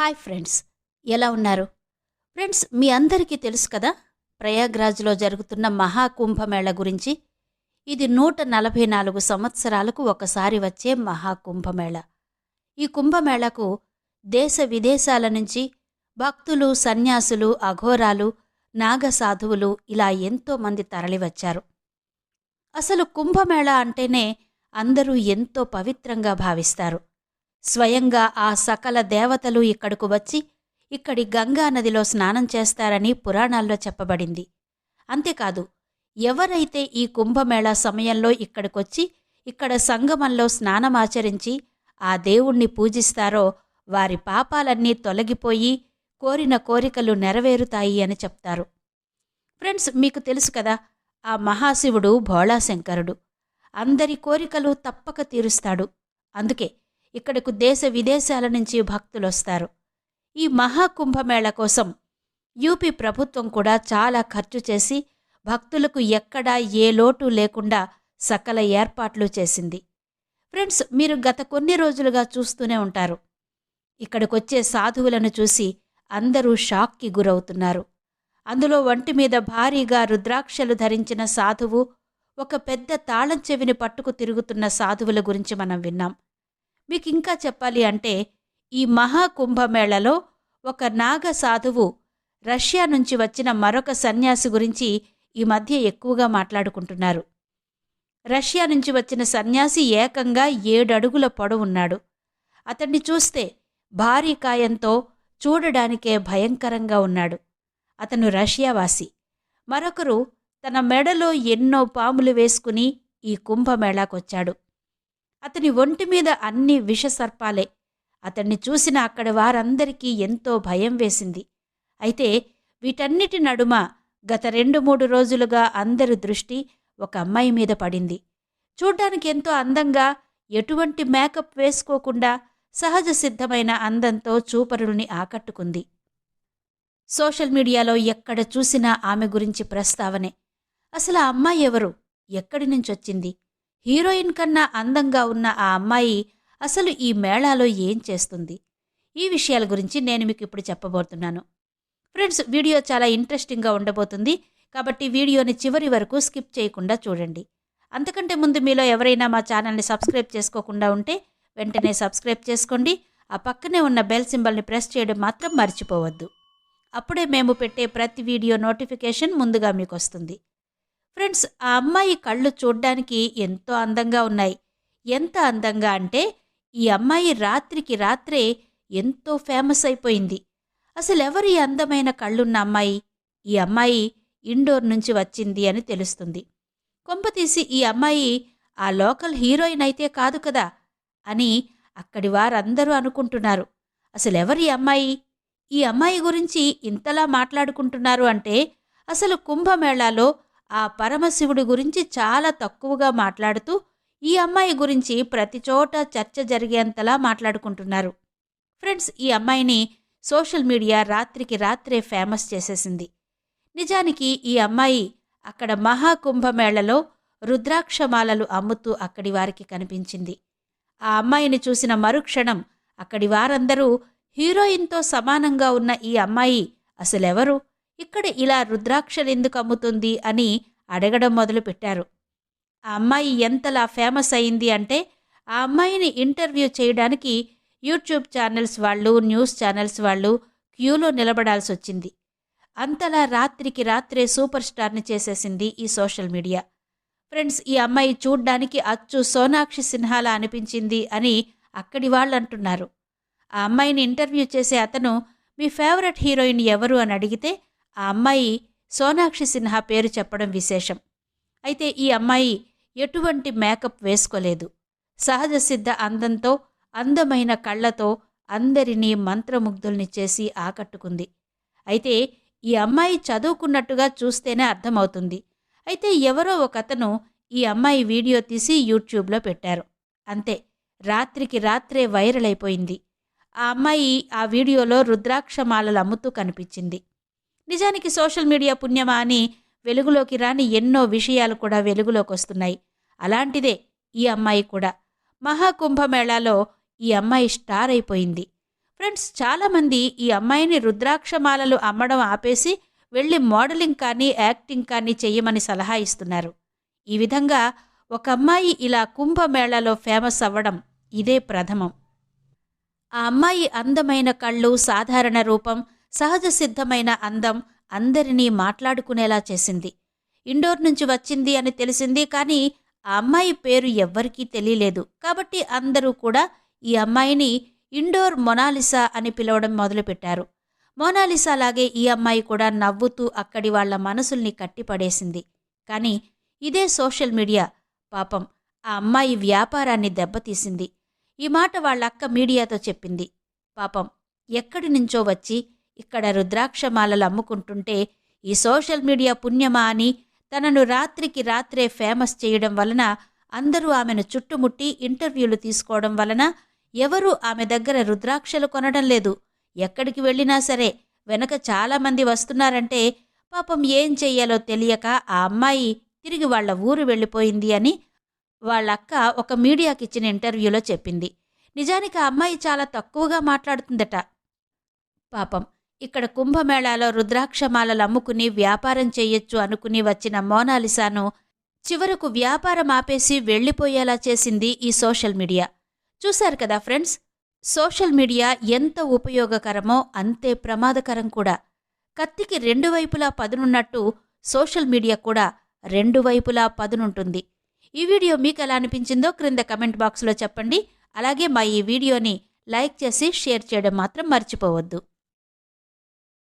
Hi friends ఎలా ఉన్నారు? Friends మీ అందరికీ తెలుసు కదా ప్రయాగ్రాజ్లో జరుగుతున్న మహాకుంభమేళ గురించి. ఇది నూట నలభై నాలుగు సంవత్సరాలకు ఒకసారి వచ్చే మహాకుంభమేళ. ఈ కుంభమేళకు దేశ విదేశాల నుంచి భక్తులు సన్యాసులు అఘోరాలు నాగసాధువులు ఇలా ఎంతో మంది తరలివచ్చారు. అసలు కుంభమేళ అంటేనే అందరూ ఎంతో పవిత్రంగా భావిస్తారు. స్వయంగా ఆ సకల దేవతలు ఇక్కడకు వచ్చి ఇక్కడి గంగా నదిలో స్నానం చేస్తారని పురాణాల్లో చెప్పబడింది. అంతేకాదు ఎవరైతే ఈ కుంభమేళా సమయంలో ఇక్కడికొచ్చి ఇక్కడ సంగమంలో స్నానమాచరించి ఆ దేవుణ్ణి పూజిస్తారో వారి పాపాలన్నీ తొలగిపోయి కోరిన కోరికలు నెరవేరుతాయి అని చెప్తారు. ఫ్రెండ్స్ మీకు తెలుసు కదా ఆ మహాశివుడు భోళాశంకరుడు. అందరి కోరికలు తప్పక తీరుస్తాడు. అందుకే ఇక్కడకు దేశ విదేశాల నుంచి భక్తులు వస్తారు ఈ మహాకుంభమేళ కోసం యూపీ ప్రభుత్వం కూడా చాలా ఖర్చు చేసి భక్తులకు ఎక్కడా ఏ లోటు లేకుండా సకల ఏర్పాట్లు చేసింది. ఫ్రెండ్స్ మీరు గత కొన్ని రోజులుగా చూస్తూనే ఉంటారు. ఇక్కడికొచ్చే సాధువులను చూసి అందరూ షాక్కి గురవుతున్నారు. అందులో ఒంటి మీద భారీగా రుద్రాక్షలు ధరించిన సాధువు ఒక పెద్ద తాళం చెవిని పట్టుకు తిరుగుతున్న సాధువుల గురించి మనం విన్నాం. మీకు ఇంకా చెప్పాలి అంటే ఈ మహాకుంభమేళలో ఒక నాగ సాధువు రష్యా నుంచి వచ్చిన మరొక సన్యాసి గురించి ఈ మధ్య ఎక్కువగా మాట్లాడుకుంటున్నారు. రష్యా నుంచి వచ్చిన సన్యాసి ఏకంగా ఏడడుగుల పొడవున్నాడు అతన్ని చూస్తే భారీ కాయంతో చూడడానికే భయంకరంగా ఉన్నాడు. అతను రష్యావాసి. మరొకరు తన మెడలో ఎన్నో పాములు వేసుకుని ఈ కుంభమేళాకొచ్చాడు. అతని ఒంటి మీద అన్ని విషసర్పాలే. అతన్ని చూసిన అక్కడ వారందరికీ ఎంతో భయం వేసింది. అయితే వీటన్నిటి నడుమ గత రెండు మూడు రోజులుగా అందరి దృష్టి ఒక అమ్మాయి మీద పడింది. చూడ్డానికి ఎంతో అందంగా ఎటువంటి మేకప్ వేసుకోకుండా సహజ సిద్ధమైన అందంతో చూపరుల్ని ఆకట్టుకుంది. సోషల్ మీడియాలో ఎక్కడ చూసినా ఆమె గురించి ప్రస్తావనే. అసలు ఆ అమ్మాయి ఎవరు? ఎక్కడి నుంచొచ్చింది? హీరోయిన్ కన్నా అందంగా ఉన్న ఆ అమ్మాయి అసలు ఈ మేళాలో ఏం చేస్తుంది? ఈ విషయాల గురించి నేను మీకు ఇప్పుడు చెప్పబోతున్నాను. ఫ్రెండ్స్ వీడియో చాలా ఇంట్రెస్టింగ్గా ఉండబోతుంది. కాబట్టి వీడియోని చివరి వరకు స్కిప్ చేయకుండా చూడండి. అంతకంటే ముందు మీలో ఎవరైనా మా ఛానల్ని సబ్స్క్రైబ్ చేసుకోకుండా ఉంటే వెంటనే సబ్స్క్రైబ్ చేసుకోండి. ఆ పక్కనే ఉన్న బెల్ సింబల్ని ప్రెస్ చేయడం మాత్రం మర్చిపోవద్దు. అప్పుడే మేము పెట్టే ప్రతి వీడియో నోటిఫికేషన్ ముందుగా మీకు వస్తుంది. ఫ్రెండ్స్ ఆ అమ్మాయి కళ్ళు చూడ్డానికి ఎంతో అందంగా ఉన్నాయి. ఎంత అందంగా అంటే ఈ అమ్మాయి రాత్రికి రాత్రే ఎంతో ఫేమస్ అయిపోయింది. అసలు ఎవరి అందమైన కళ్ళున్న అమ్మాయి? ఈ అమ్మాయి ఇండోర్ నుంచి వచ్చింది అని తెలుస్తుంది. కొంపతీసి ఈ అమ్మాయి ఆ లోకల్ హీరోయిన్ అయితే కాదు కదా? అని అక్కడి వారందరూ అనుకుంటున్నారు. అసలు ఎవరి అమ్మాయి? ఈ అమ్మాయి గురించి ఇంతలా మాట్లాడుకుంటున్నారు అంటే అసలు కుంభమేళాలో ఆ పరమశివుడి గురించి చాలా తక్కువగా మాట్లాడుతూ ఈ అమ్మాయి గురించి ప్రతి చోట చర్చ జరిగేంతలా మాట్లాడుకుంటున్నారు. ఫ్రెండ్స్ ఈ అమ్మాయిని సోషల్ మీడియా రాత్రికి రాత్రే ఫేమస్ చేసేసింది. నిజానికి ఈ అమ్మాయి అక్కడ మహాకుంభమేళలో రుద్రాక్షమాలలు అమ్ముతూ అక్కడి వారికి కనిపించింది. ఆ అమ్మాయిని చూసిన మరుక్షణం అక్కడి వారందరూ హీరోయిన్తో సమానంగా ఉన్న ఈ అమ్మాయి అసలెవరు? ఇక్కడ ఇలా రుద్రాక్షలెందుకు అమ్ముతుంది అని అడగడం మొదలుపెట్టారు. ఆ అమ్మాయి ఎంతలా ఫేమస్ అయింది అంటే ఆ అమ్మాయిని ఇంటర్వ్యూ చేయడానికి యూట్యూబ్ ఛానల్స్ వాళ్ళు న్యూస్ ఛానల్స్ వాళ్ళు క్యూలో నిలబడాల్సి వచ్చింది అంతలా రాత్రికి రాత్రే సూపర్ స్టార్ని చేసేసింది ఈ సోషల్ మీడియా. ఫ్రెండ్స్ ఈ అమ్మాయి చూడ్డానికి అచ్చు సోనాక్షి సిన్హాలా అనిపించింది అని అక్కడి వాళ్ళు అంటున్నారు ఆ అమ్మాయిని ఇంటర్వ్యూ చేసే అతను మీ ఫేవరెట్ హీరోయిన్ ఎవరు? అని అడిగితే ఆ అమ్మాయి సోనాక్షి సిన్హా పేరు చెప్పడం విశేషం. అయితే ఈ అమ్మాయి ఎటువంటి మేకప్ వేసుకోలేదు. సహజ సిద్ధ అందంతో అందమైన కళ్ళతో అందరినీ మంత్రముగ్ధుల్ని చేసి ఆకట్టుకుంది. అయితే ఈ అమ్మాయి చదువుకున్నట్టుగా చూస్తేనే అర్థమవుతుంది. అయితే ఎవరో ఒకతను ఈ అమ్మాయి వీడియో తీసి యూట్యూబ్లో పెట్టారు. అంతే రాత్రికి రాత్రే వైరల్ అయిపోయింది. ఆ అమ్మాయి ఆ వీడియోలో రుద్రాక్షమాలలు అమ్ముతూ కనిపించింది. నిజానికి సోషల్ మీడియా పుణ్యమా అని వెలుగులోకి రాని ఎన్నో విషయాలు కూడా వెలుగులోకి వస్తున్నాయి అలాంటిదే ఈ అమ్మాయి కూడా. మహాకుంభమేళాలో ఈ అమ్మాయి స్టార్ అయిపోయింది. ఫ్రెండ్స్ చాలామంది ఈ అమ్మాయిని రుద్రాక్షమాలలు అమ్మడం ఆపేసి వెళ్ళి మోడలింగ్ కానీ యాక్టింగ్ కానీ చేయమని సలహా ఇస్తున్నారు. ఈ విధంగా ఒక అమ్మాయి ఇలా కుంభమేళాలో ఫేమస్ అవ్వడం ఇదే ప్రథమం. ఆ అమ్మాయి అందమైన కళ్ళు సాధారణ రూపం సహజ సిద్ధమైన అందం అందరినీ మాట్లాడుకునేలా చేసింది. ఇండోర్ నుంచి వచ్చింది అని తెలిసింది కానీ ఆ అమ్మాయి పేరు ఎవ్వరికీ తెలియలేదు. కాబట్టి అందరూ కూడా ఈ అమ్మాయిని ఇండోర్ మొనాలిసా అని పిలవడం మొదలుపెట్టారు. మోనాలిసా లాగే ఈ అమ్మాయి కూడా నవ్వుతూ అక్కడి వాళ్ళ మనసుల్ని కట్టిపడేసింది. కానీ ఇదే సోషల్ మీడియా పాపం ఆ అమ్మాయి వ్యాపారాన్ని దెబ్బతీసింది. ఈ మాట వాళ్ళక్క మీడియాతో చెప్పింది. పాపం ఎక్కడి నుంచో వచ్చి ఇక్కడ రుద్రాక్షమాలలు అమ్ముకుంటుంటే ఈ సోషల్ మీడియా పుణ్యమా అని తనను రాత్రికి రాత్రే ఫేమస్ చేయడం వలన అందరూ ఆమెను చుట్టుముట్టి ఇంటర్వ్యూలు తీసుకోవడం వలన ఎవరూ ఆమె దగ్గర రుద్రాక్షలు కొనడం లేదు. ఎక్కడికి వెళ్ళినా సరే వెనక చాలామంది వస్తున్నారంటే పాపం ఏం చెయ్యాలో తెలియక ఆ అమ్మాయి తిరిగి వాళ్ళ ఊరు వెళ్ళిపోయింది అని వాళ్ళక్క ఒక మీడియాకిచ్చిన ఇంటర్వ్యూలో చెప్పింది. నిజానికి ఆ అమ్మాయి చాలా తక్కువగా మాట్లాడుతుందట. పాపం ఇక్కడ కుంభమేళాలో రుద్రాక్షమాలలు అమ్ముకుని వ్యాపారం చెయ్యొచ్చు అనుకుని వచ్చిన మోనాలిసాను చివరకు వ్యాపారం ఆపేసి వెళ్ళిపోయేలా చేసింది ఈ సోషల్ మీడియా. చూశారు కదా ఫ్రెండ్స్? సోషల్ మీడియా ఎంత ఉపయోగకరమో అంతే ప్రమాదకరం కూడా. కత్తికి రెండు వైపులా పదునున్నట్టు సోషల్ మీడియా కూడా రెండు వైపులా పదునుంటుంది. ఈ వీడియో మీకు ఎలా అనిపించిందో క్రింద కమెంట్ బాక్స్లో చెప్పండి. అలాగే మా ఈ వీడియోని లైక్ చేసి షేర్ చేయడం మాత్రం మర్చిపోవద్దు.